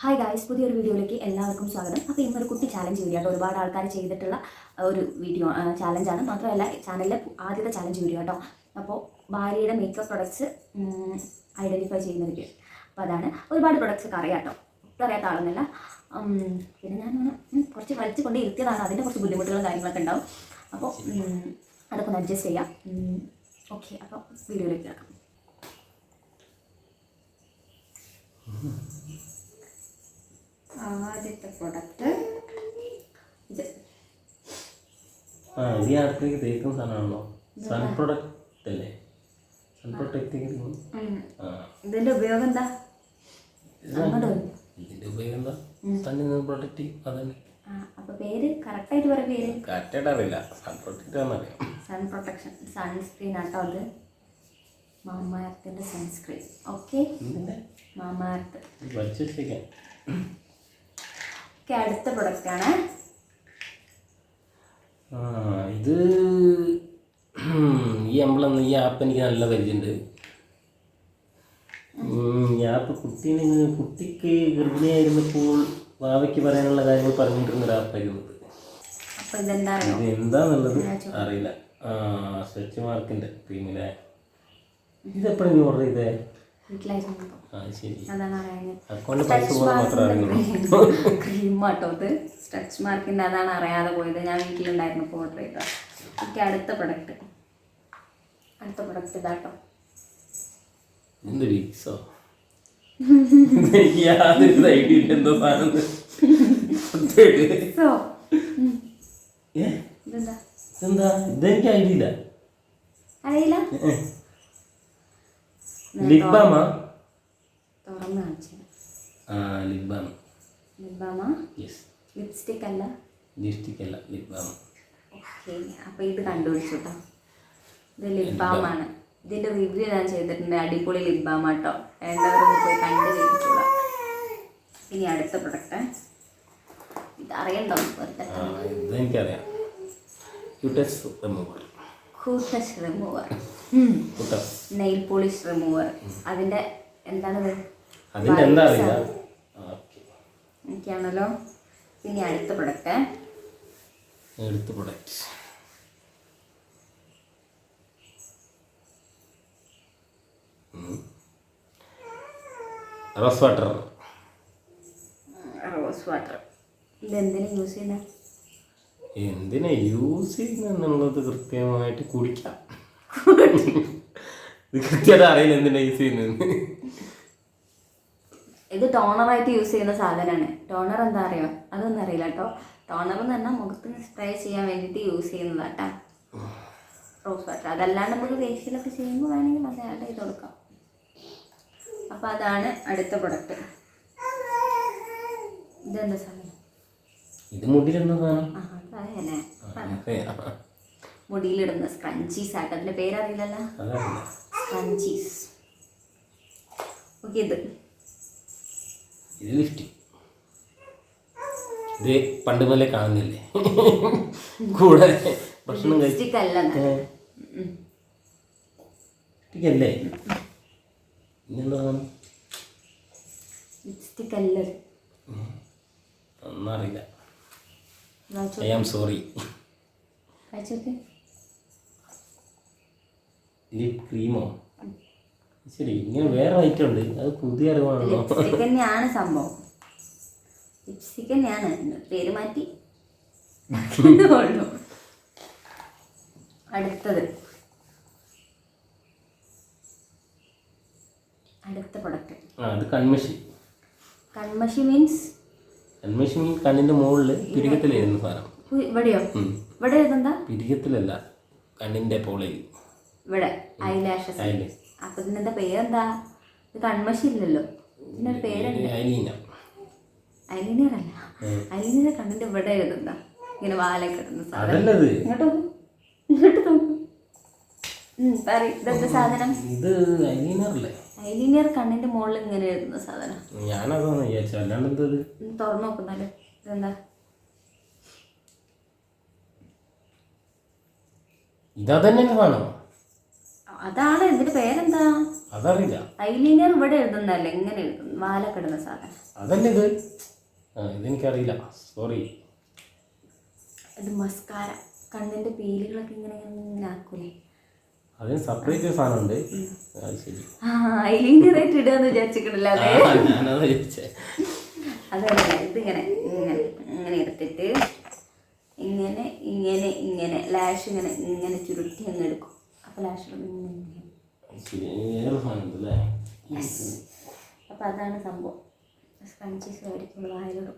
Hi guys പുതിയൊരു വീഡിയോയിലേക്ക് എല്ലാവർക്കും സ്വാഗതം. അപ്പോൾ ഇന്നൊരു കുട്ടി ചാലഞ്ച് വീഡിയോ കേട്ടോ ഒരുപാട് ആൾക്കാർ ചെയ്തിട്ടുള്ള ഒരു വീഡിയോ ചാലഞ്ചാണ് മാത്രമല്ല ചാനലിലെ ആദ്യത്തെ ചാലഞ്ച് വീഡിയോ കേട്ടോ അപ്പോൾ ഭാര്യയുടെ മേക്കപ്പ് പ്രൊഡക്ട്സ് ഐഡന്റിഫൈ ചെയ്യുന്ന വീഡിയോ അപ്പോൾ അതാണ്. ഒരുപാട് പ്രൊഡക്ട്സ് ഒക്കെ അറിയാം കേട്ടോ. അറിയാത്ത ആളൊന്നുമില്ല. പിന്നെ ഞാൻ കുറച്ച് വലിച്ചു കൊണ്ട് ഇരുത്തിയതാണ്. അതിന്റെ കുറച്ച് ബുദ്ധിമുട്ടുകളും കാര്യങ്ങളൊക്കെ ഉണ്ടാവും. അപ്പോൾ അതൊക്കെ ഒന്ന് അഡ്ജസ്റ്റ് ചെയ്യാം. ഓക്കെ അപ്പോൾ വീഡിയോയിലേക്ക് കിടക്കാം. ആദ്യത്തെ പ്രൊഡക്റ്റ് ഇത്. ആ ഇത് അടുത്തേക്ക് തേക്കുന്ന സാധനമാണല്ലോ. സൺ പ്രൊഡക്റ്റ് അല്ലേ സൺ പ്രൊഡക്റ്റ് ഇതിന്റെ ഉപയോഗം എന്താ? ഇതിന്റെ ഉപയോഗം എന്താ? സൺ പ്രൊഡക്റ്റ് അതന്നെ. അപ്പൊ പേര് കറക്റ്റ് ആയിട്ട് പറ പേര്. കറക്റ്റായിട്ട് അറിയില്ല. സൺ പ്രൊട്ടക്റ്റ് ആണെന്നറിയാം സൺ പ്രൊട്ടക്ഷൻ സൺസ്ക്രീൻ ആട്ടോ അത്. മാമാർത്തിന്റെ സൺസ്ക്രീൻ ഓക്കെ മാമാർത്ത് അടുത്ത പ്രൊഡക്റ്റ് ആണ്. ഇത് ഈ എംബ്ലം ഈ ആപ്പ് എനിക്ക് നല്ല പരിചയമുണ്ട്. ഈ ആപ്പ് കുട്ടീനെ കുട്ടിക്ക് ഗർഭിണിയായിരുന്നപ്പോൾ വാവയ്ക്ക് പറയാനുള്ള കാര്യങ്ങൾ പറഞ്ഞിട്ടിരുന്ന ഒരു ആപ്പായിരുന്നു ഇത്. എന്താന്നുള്ളത് അറിയില്ല. ആ സ്ട്രെച്ച് മാർക്കിന്റെ ക്രീമിലെ ഇതെപ്പോഴും ഓർഡർ ചെയ്തേ? വീട്ടിലായിരുന്നു അതാണ് ക്രീം സ്ട്രെച്ച് മാർക്കിന്റെ അതാണ് അറിയാതെ പോയത്. ഞാൻ വീട്ടിലുണ്ടായിരുന്നു ഓർഡർ ചെയ്തത്. അടുത്ത പ്രൊഡക്റ്റ് അടുത്ത പ്രൊഡക്റ്റ് ഇതാട്ടോ. എന്ത് വിക്സോ എനിക്ക് യാതൊരു ഐഡിയ ഇല്ല എന്തോ സാധനം. ഇതെനിക്ക് ഐഡിയ ഇല്ല. അറിയില്ല? ലിബാമ? തുറന്ന് കാണിച്ചത് ആ ലിബാം ലിബാമ? യെസ് ലിപ്സ്റ്റിക് അല്ല? ലിപ്സ്റ്റിക് അല്ല ലിബാം ഓക്കെ അപ്പോൾ ഇത് കണ്ടുപിടിച്ചു കേട്ടോ. ഇത് ലിപ് ആണ് ഇതിന്റെ റിവ്യൂ ഞാൻ ചെയ്തിട്ടുണ്ട്. അടിപൊളി ലിപ് ബാം വേണ്ടവരൊന്ന് പോയി കണ്ട് ചെയ്തിട്ടുള്ള ഇനി അടുത്ത പ്രൊഡക്റ്റ് ഇത് അറിയണ്ടോ ഇതെനിക്കറിയാം. റിമൂവർ കൂട്ടസ് റിമൂവർ നെയിൽ പോളിഷ് റിമൂവർ അതിന്റെ എന്താണത്? അതിന്റെ എന്താ അറിയില്ല ഓക്കെ. എനിക്കാണല്ലോ. ഇനി അടുത്ത product. Product. Rose water. Rose water. ഇതെന്തിനാ യൂസ് ചെയ്യുന്നത് എന്തിനാ യൂസ് ചെയ്യുന്നത് കൃത്യമായിട്ട് കുടിക്കാം. ഇത് കൃത്യമായിട്ട് അറിയില്ല എന്തിനാ യൂസ് ചെയ്യുന്നത് ഇത് ടോണറായിട്ട് യൂസ് ചെയ്യുന്ന സാധനമാണ്. ടോണർ എന്താ അറിയോ? അതൊന്നും അറിയില്ല കേട്ടോ. ടോണർ എന്ന് പറഞ്ഞാൽ മുഖത്ത് സ്പ്രേ ചെയ്യാൻ വേണ്ടിയിട്ട് യൂസ് ചെയ്യുന്നതാട്ടാ റോസ് വാട്ടർ അതല്ലാണ്ട് നമുക്ക് ഫേഷ്യലൊക്കെ ചെയ്യുമ്പോൾ വേണമെങ്കിൽ അത് ആഡ് ചെയ്ത് കൊടുക്കാം. അപ്പോൾ അതാണ് അടുത്ത പ്രൊഡക്റ്റ് ഇതെന്താ സാധനം? ഇത് മുടിയിലെന്താ സാധനം? ആ, മുടിയിലിടുന്ന സ്ക്രഞ്ചീസ് ആട്ടോ. അതിന്റെ പേരറിയില്ലല്ലോ? സ്ക്രഞ്ചീസ് ഓക്കെ ഇത്. ഇത് ലിഫ്റ്റ്. ഇത് പണ്ട് മുതലേ കാണുന്നില്ലേ? കൂടെ ഭക്ഷണം കഴിച്ച്. ലിപ്സ്റ്റിക് അല്ല എന്നാ. I am sorry. ലിപ് ക്രീമോ? ശരി ഇങ്ങനെ വേറെ ഐറ്റം ഉണ്ട്. അത് പുതിയ അറിവാണല്ലോ. തന്നെയാണ് സംഭവം. ലിപ്സ്റ്റിക് തന്നെയാണ്. പേര് മാറ്റി. അടുത്തത്. അടുത്ത പ്രൊഡക്റ്റ് അത് കൺമഷി. കൺമഷി മീൻസ് കൺമഷി കണ്ണിന്റെ മുകളിൽ പിരികത്തിലായിരുന്നു സാധനം. ഇവിടെയോ? ഇവിടെ ഇതെന്താ പിരികത്തിലല്ല കണ്ണിന്റെ പോളയിൽ ഇവിടെ ഐലാഷസ് അപ്പൊ ഇതിനെന്താ പേരെന്താ? ഇത് കൺമഷി ഇല്ലല്ലോ ഇതിന്റെ പേരുണ്ട് ഐലൈനർ അല്ല കണ്ണിന്റെ ഇവിടെ ഇങ്ങനെ വാലൊക്കെ ഇടുന്ന സാധനം. ഇങ്ങോട്ട് ഇങ്ങോട്ട് ഇത് അലീനറല്ലേ ഐലൈനർ കണ്ണിന്റെ മുകളിൽ ഇങ്ങനെ ഇരുന്ന സാധനം. ഞാനതാന്ന് വിചാരിച്ചു അല്ലാണ്ട് എന്തത് തുറന്നു നോക്കുന്നല്ലേ ഇതെന്താ? ഇതാ തന്നെ സാധനം അതാണ് ഇതിന്റെ പേരെന്താ? അതറിയില്ല. ഐലൈനർ ഇവിടെ എഴുതുന്നല്ലേ ഇങ്ങനെ എഴുതുന്നു വാലൊക്കെ ഇടുന്ന സാധനം. അതല്ലേ ഇത്? ഇതെനിക്കറിയില്ല. സോറി ഇത് മസ്കാര. കണ്ണിന്റെ പീലുകളൊക്കെ ഇങ്ങനെ ഇങ്ങനെ ആക്കൂലേ? അതിന് സെപ്പറേറ്റ് സാധനമുണ്ട്. അത് ശരി. ആ ഐലൈനർ ആയിട്ട് ഇടുകയെന്ന് വിചാരിച്ചിട്ടില്ല ആ, അതെ ഞാനത് ചോദിച്ചേ. അതല്ല ഇതിങ്ങനെ ഇങ്ങനെ ഇങ്ങനെ എടുത്തിട്ട് ഇങ്ങനെ ഇങ്ങനെ ഇങ്ങനെ ലാഷ് ഇങ്ങനെ ഇങ്ങനെ ചുരുട്ടി അങ്ങ് എടുക്കും. അപ്പോൾ ലാഷ് അപ്പോൾ അതാണ് സംഭവം. മേടിക്കുമ്പോൾ വായിലിടും.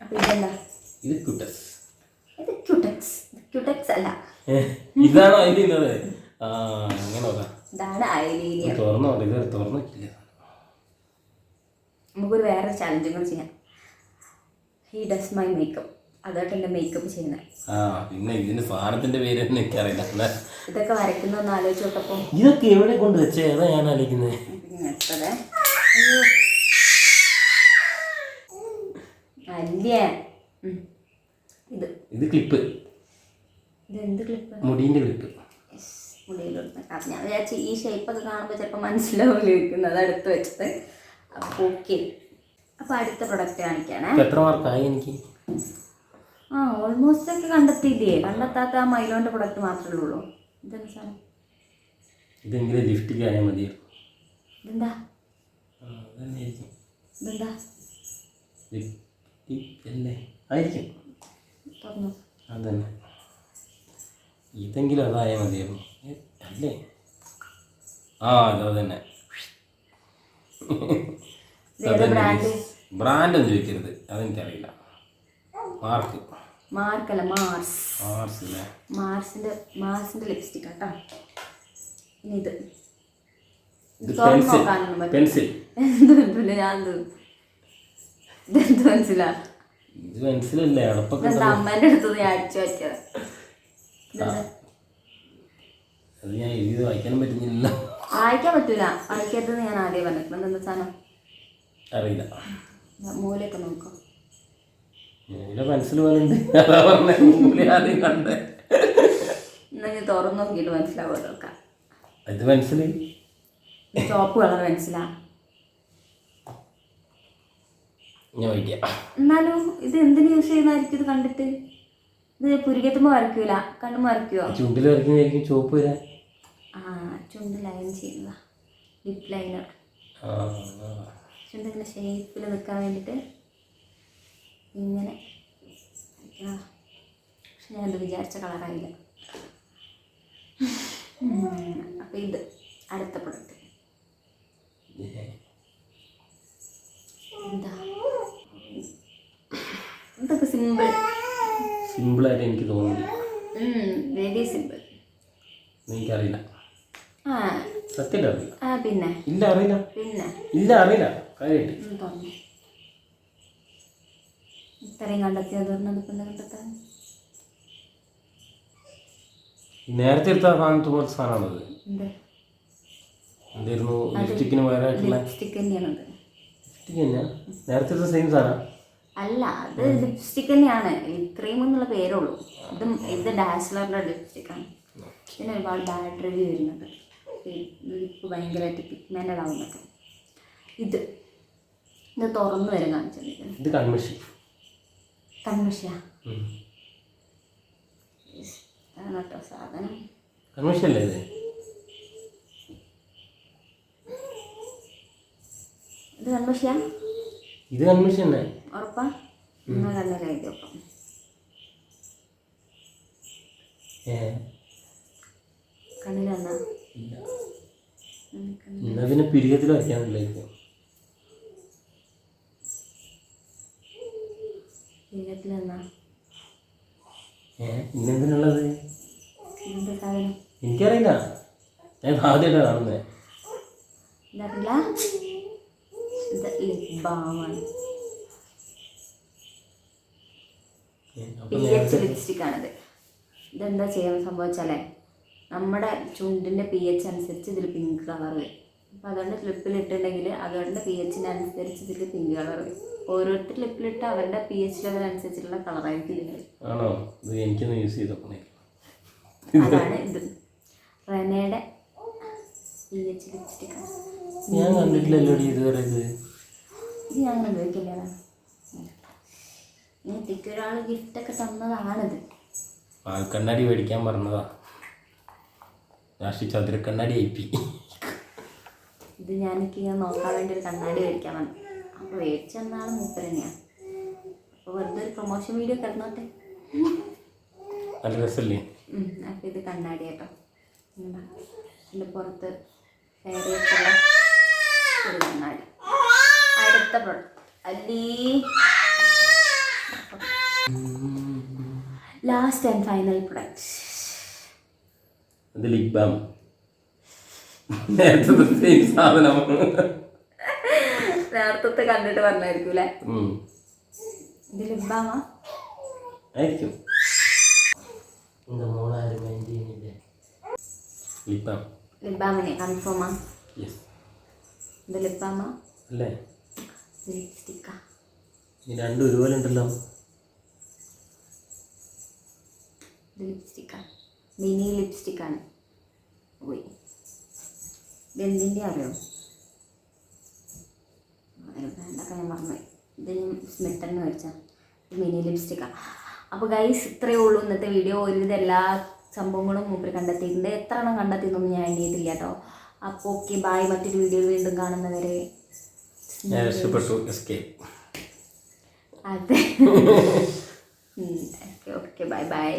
അപ്പോൾ ഇതെന്താ? ഇത് ക്യൂട്ടക്സ് ഇത് ക്യൂട്ടക്സ് ക്യൂട്ടക്സ് അല്ല. ഇതാണോ ഇതിന്നത് ആ അങ്ങനെ നോക്കാം. തുറന്നോ? ഇത് തുറന്നു വെക്കില്ല നമുക്കൊരു വേറെ ചാലഞ്ചും കൂടെ ചെയ്യാം. ഹി ഡസ് മൈ മേക്കപ്പ് അതായിട്ട് മേക്കപ്പ് ചെയ്യുന്നത് ആ പിന്നെ ഇതിന്റെ സാധനത്തിന്റെ പേര് തന്നെ എനിക്കറിയില്ല ഇതൊക്കെ വരയ്ക്കുന്ന ഒന്ന് ആലോചിച്ച് നോക്കപ്പോ. ഇതൊക്കെ എവിടെ കൊണ്ട് വെച്ചേ? അതാ ഞാൻ ആലോചിക്കുന്നത് അല്ലേ ഇത്. ഇത് ക്ലിപ്പ് ക്ലിപ്പ് മുടീന്റെ ക്ലിപ്പ് ഞാൻ വിചാരിച്ചു ഈ ഷേപ്പൊക്കെ കാണുമ്പോൾ ചിലപ്പോൾ മനസ്സിലാവില്ല ഇരിക്കുന്നത് അടുത്ത് വെച്ചത്. അപ്പോൾ ഓക്കെ അപ്പോൾ അടുത്ത പ്രൊഡക്റ്റ് കാണിക്കാണേ. എത്ര മാർക്കായി എനിക്ക്? ആ ഓൾമോസ്റ്റ് ഒക്കെ കണ്ടെത്തിയില്ലേ? കണ്ടെത്താത്ത ആ മൈലോന്റെ പ്രൊഡക്റ്റ് മാത്രമേ ഉള്ളൂ. ഇതെന്താ സാധനം? ഇതെങ്കിലും ലിഫ്റ്റിക്ക് ആയാൽ ഇതെന്താ? ഇതെന്താ? ആയിരിക്കും. അതന്നെ. ഇതെങ്കിലും അതായാൽ മതിയായിരുന്നു അല്ലേ? ആ അത് തന്നെ ബ്രാൻഡ് ബ്രാൻഡൊന്നും ചോദിക്കരുത്. അതെനിക്കറിയില്ല. മാർക്ക്. മാർക്കല്ല മാർസ്. മാർസ് മാർസിന്റെ മാർസിന്റെ ലിപ്സ്റ്റിക് കേട്ടോ ഇത്. പെൻസിൽ ഞാൻ മനസ്സിലാ ഇത് പെൻസിലല്ലേ അമ്മേന്റെ അടുത്ത് ഞാൻ അടിച്ചു വെച്ചത്? അത് ഞാൻ എഴുതി വായിക്കാനും പറ്റുന്നില്ല. വായിക്കാൻ പറ്റൂല. വായിക്കാത്തത് ഞാൻ ആദ്യം പറഞ്ഞിട്ടുണ്ട് എന്താ സാധനം? അറിയില്ല. മൂലയൊക്കെ നോക്കാം. മൂല പെൻസിൽ പോലെ ഉണ്ട് അതാ പറഞ്ഞ മൂല ആദ്യം കണ്ടേ. എന്നാ ഞാൻ തുറന്നു നോക്കിയിട്ട് മനസ്സിലാവുമല്ലോ നോക്കാം ഇത് പെൻസിൽ ചോപ്പ് കളർ മനസ്സിലാ ഞാൻ വായിക്കാം. എന്നാലും ഇത് എന്തിനു യൂസ് ചെയ്യുന്നതായിരിക്കും ഇത് കണ്ടിട്ട്? ഇത് പുരികത്തുമ്പോൾ വരയ്ക്കൂല കണ്ണുമ്പോൾ വരയ്ക്കുവോ ചുണ്ടിൽ വരയ്ക്കുന്നതായിരിക്കും ചുവപ്പ് വരാൻ. ആ ചുണ്ട് ലൈൻ ചെയ്യുന്ന ലിപ് ലൈനർ ആ ആ. ഷേപ്പിൽ നിൽക്കാൻ വേണ്ടിയിട്ട് ഇങ്ങനെ പക്ഷെ ഞാനത് വിചാരിച്ച കളറായില്ല അപ്പം ഇത് അടുത്ത പ്രൊഡക്റ്റ് എന്താ ഇതൊക്കെ സിമ്പിൾ സിമ്പിളായിട്ട് എനിക്ക് തോന്നുന്നു. വെരി സിമ്പിൾ എനിക്കറിയില്ല. അറിയില്ല. ആ പിന്നെ? ഇല്ല അറിയില്ല. പിന്നെ? ഇല്ല അറിയില്ല. കാര്യമായിട്ട്. ഇത്രയും നേരത്തെ എടുത്ത സാധനത്ത് പോലത്തെ സാധനമാണത് എന്ത്? എന്തായിരുന്നു ലിപ്സ്റ്റിക്കിന് പകരമായിട്ടുള്ള ലിപ്സ്റ്റിക് തന്നെയാണ് നേരത്തെ എടുത്ത സെയിം സാധനം. അല്ല അത് ലിപ്സ്റ്റിക് തന്നെയാണ്. ലിപ് ക്രീം എന്നുള്ള പേരുള്ളൂ. ഇതും ഇത് ഡാസ്ലറിന്റെ ലിപ്സ്റ്റിക്കാണ് ഇതിന് ഒരുപാട് ബാഡ് റിവ്യൂ വരുന്നുണ്ട്. ലിപ്പ് ഭയങ്കരമായിട്ട് പിഗ്മെന്റഡ് ആവുന്നൊക്കെ. ഇത്. ഇത് തുറന്നു വരെ കാണിച്ചിട്ടുണ്ട് ഇത് കൺമഷി. കൺമഷിയ? ഉം. അതാണ് കേട്ടോ സാധനം. കൺമഷി അല്ലേ ഇത്? ഇത് കൺമഷിയ? ഇത് കൺമിഷൻ തന്നെ ഉറപ്പാ? എന്നാ എഴുതി പിന്നെ പിരികത്തിൽ വയ്ക്കാനില്ലായിരിക്കും ഇപ്പൊ. ഇന്നെന്തിനുള്ളത് എനിക്കറിയില്ല. ഞാൻ ആദ്യമായിട്ടാണ് കാണുന്നത് ഇതറിയില്ല? ഇത് ലിപ് ബാമാണ് പി എച്ച് ലിപ്സ്റ്റിക് ആണിത്. ഇതെന്താ ചെയ്യാൻ സംഭവിച്ചാലേ? നമ്മുടെ ചുണ്ടിന്റെ പി എച്ച് അനുസരിച്ച് ഇതിൽ പിങ്ക് കളർ വരും. അപ്പം അതുകൊണ്ട് ലിപ്പിലിട്ടുണ്ടെങ്കിൽ അതുകൊണ്ട് പി എച്ചിനനുസരിച്ച് ഇതിൽ പിങ്ക് കളർ വരും. ഓരോരുത്തർ ലിപ്പിലിട്ട് അവരുടെ പി എച്ച് ലെവൽ അനുസരിച്ചുള്ള കളറായിരിക്കും വരും. ആണോ? ഇത് എനിക്കൊന്ന് യൂസ് ചെയ്തപ്പോൾ അതാണ് ഇത്. റെനയുടെ പി എച്ച് ലിപ്സ്റ്റിക് ഞാൻ കണ്ടിട്ടില്ലല്ലോ ഇതുവരെ ഇത്. ഇത് ഞാൻ അങ്ങനെ ഉപയോഗിക്കില്ല എനിക്ക് ഒരാൾ ഗിഫ്റ്റൊക്കെ തന്നതാണിത്. ആൾക്കണ്ണാടി മേടിക്കാൻ പറഞ്ഞതാ. രാഷ്ട്രീയ ചതുരക്കണ്ണാടി ഐ ഇത് ഞാൻ എനിക്ക് ഇങ്ങനെ നോക്കാൻ വേണ്ടി ഒരു കണ്ണാടി മേടിക്കാൻ വന്നു. അപ്പോൾ മേടിച്ചു തന്നാൾ മൂപ്പർ തന്നെയാണ് അപ്പോൾ വെറുതെ ഒരു പ്രൊമോഷൻ വീഡിയോ കിടന്നോട്ടെ നല്ല രസമല്ലേ അപ്പോൾ ഇത് കണ്ണാടി കേട്ടോ. എന്താ പുറത്ത് വേറെയൊക്കെയുള്ള ഒരു കണ്ണാടി അടുത്ത പ്രോഡക്റ്റ് അല്ലീ. ലാസ്റ്റ് ആൻഡ് ഫൈനൽ പ്രൊഡക്റ്റ് ഇത് ലിപ് ബാം നേരത്തെ കണ്ടിട്ട് പറഞ്ഞായിരിക്കും അല്ലേ. ഇത് ആയിരിക്കും. എന്താ മോളാരും മൈൻഡ് ലിപ് ബാം ലിബാമിനെ കൺഫേമാ ഇത് ലിബാമാ അല്ലേ? ലിപ്സ്റ്റിക്കാ ഈ രണ്ടും ഒരുപോലെ ഉണ്ടല്ലോ. ലിപ്സ്റ്റിക്കാണ് മിനി ലിപ്സ്റ്റിക്കാണ് പോയി ഇതെന്തിന്റെ അറിയോ? ബ്രാൻഡൊക്കെ ഞാൻ മറന്നു ഇത് ഞാൻ സ്മിത്തന്നെ മേടിച്ച മിനി ലിപ്സ്റ്റിക്കാണ് അപ്പോൾ ഗൈസ് ഇത്രയേ ഉള്ളൂ ഇന്നത്തെ വീഡിയോ ഒരുവിധം എല്ലാ സംഭവങ്ങളും മൂപ്പർ കണ്ടെത്തിയിട്ടുണ്ട്. എത്ര എണ്ണം കണ്ടെത്തിയെന്നൊന്നും ഞാൻ എണ്ണിയിട്ടില്ല കേട്ടോ അപ്പോൾ ഓക്കെ ബായ് മറ്റൊരു വീഡിയോ വീണ്ടും കാണുന്നവരെ. ഞാൻ രക്ഷപ്പെട്ടു എസ്കേപ്പ് അതെ. Okay bye bye